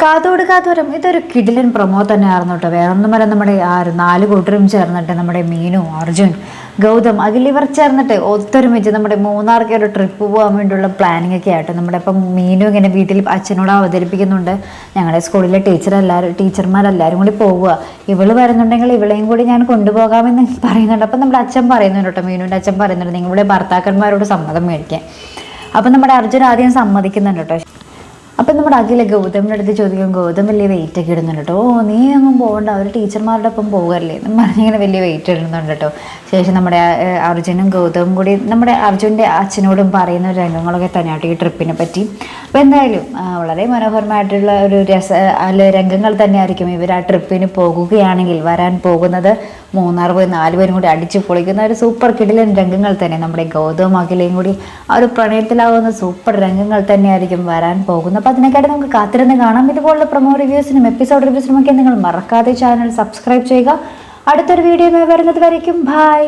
കാതോട് കാതോരം. ഇതൊരു കിടിലൻ പ്രൊമോ തന്നെയായിരുന്നു കേട്ടോ. വേറെ ഒന്നുമല്ല നമ്മുടെ ആ നാല് കൂട്ടരും ചേർന്നിട്ട് നമ്മുടെ മീനു അർജുൻ ഗൗതം അഖിൽ ഇവർ ചേർന്നിട്ട് ഒത്തൊരുമിച്ച് നമ്മുടെ മൂന്നാർക്ക് ഒരു ട്രിപ്പ് പോകാൻ വേണ്ടിയുള്ള പ്ലാനിങ് ഒക്കെ ആയിട്ട് നമ്മുടെ ഇപ്പം മീനു ഇങ്ങനെ വീട്ടിൽ അച്ഛനോട് അവതരിപ്പിക്കുന്നുണ്ട്. ഞങ്ങളുടെ സ്കൂളിലെ ടീച്ചർ എല്ലാവരും ടീച്ചർമാരെല്ലാവരും കൂടി പോവുക. ഇവൾ വരുന്നുണ്ടെങ്കിൽ ഇവളെയും കൂടി ഞാൻ കൊണ്ടുപോകാമെന്ന് പറയുന്നുണ്ട്. അപ്പം നമ്മുടെ അച്ഛൻ പറയുന്നുണ്ട് കേട്ടോ മീനുവിന്റെ അച്ഛൻ പറയുന്നുണ്ട് നിങ്ങളുടെ ഭർത്താക്കന്മാരോട് സമ്മതം മേടിക്കാൻ. അപ്പം നമ്മുടെ അർജുൻ ആദ്യം സമ്മതിക്കുന്നുണ്ട് കേട്ടോ. അപ്പം നമ്മുടെ അഖില ഗൗതമിന്റെ അടുത്ത് ചോദിക്കും ഗൗതം വലിയ വെയിറ്റ് ഒക്കെ ഇടുന്നുണ്ട് കേട്ടോ ഓ നീ അങ്ങും പോകണ്ട അവർ ടീച്ചർമാരുടെ ഒപ്പം പോകല്ലേ? എന്ന് പറഞ്ഞിങ്ങനെ വലിയ വെയിറ്റ് ഇടുന്നുണ്ട് കേട്ടോ ശേഷം നമ്മുടെ അർജുനും ഗൗതവും കൂടി നമ്മുടെ അർജുന്റെ അച്ഛനോടും പറയുന്ന രംഗങ്ങളൊക്കെ തന്നെയാട്ടോ ഈ ട്രിപ്പിനെ പറ്റി. അപ്പോൾ എന്തായാലും വളരെ മനോഹരമായിട്ടുള്ള ഒരു രസ അല്ല രംഗങ്ങൾ തന്നെയായിരിക്കും ഇവർ ആ ട്രിപ്പിന് പോകുകയാണെങ്കിൽ വരാൻ പോകുന്നത്. മൂന്നാർ പോയി നാല് പേരും കൂടി അടിച്ചു പൊളിക്കുന്ന ഒരു സൂപ്പർ കിടിലൻ രംഗങ്ങൾ തന്നെ. നമ്മുടെ ഗൗതവും അഖിലയും കൂടി ആ ഒരു പ്രണയത്തിലാവുന്ന സൂപ്പർ രംഗങ്ങൾ തന്നെയായിരിക്കും വരാൻ പോകുന്നത്. അപ്പോൾ അതിനെക്കാട്ടി നമുക്ക് കാത്തിരുന്ന് കാണാം. ഇതുപോലുള്ള പ്രൊമോ റിവ്യൂസിനും എപ്പിസോഡ് റിവ്യൂസിനും ഒക്കെ നിങ്ങൾ മറക്കാതെ ചാനൽ സബ്സ്ക്രൈബ് ചെയ്യുക. അടുത്തൊരു വീഡിയോ വരുന്നത് വരയ്ക്കും. ബൈ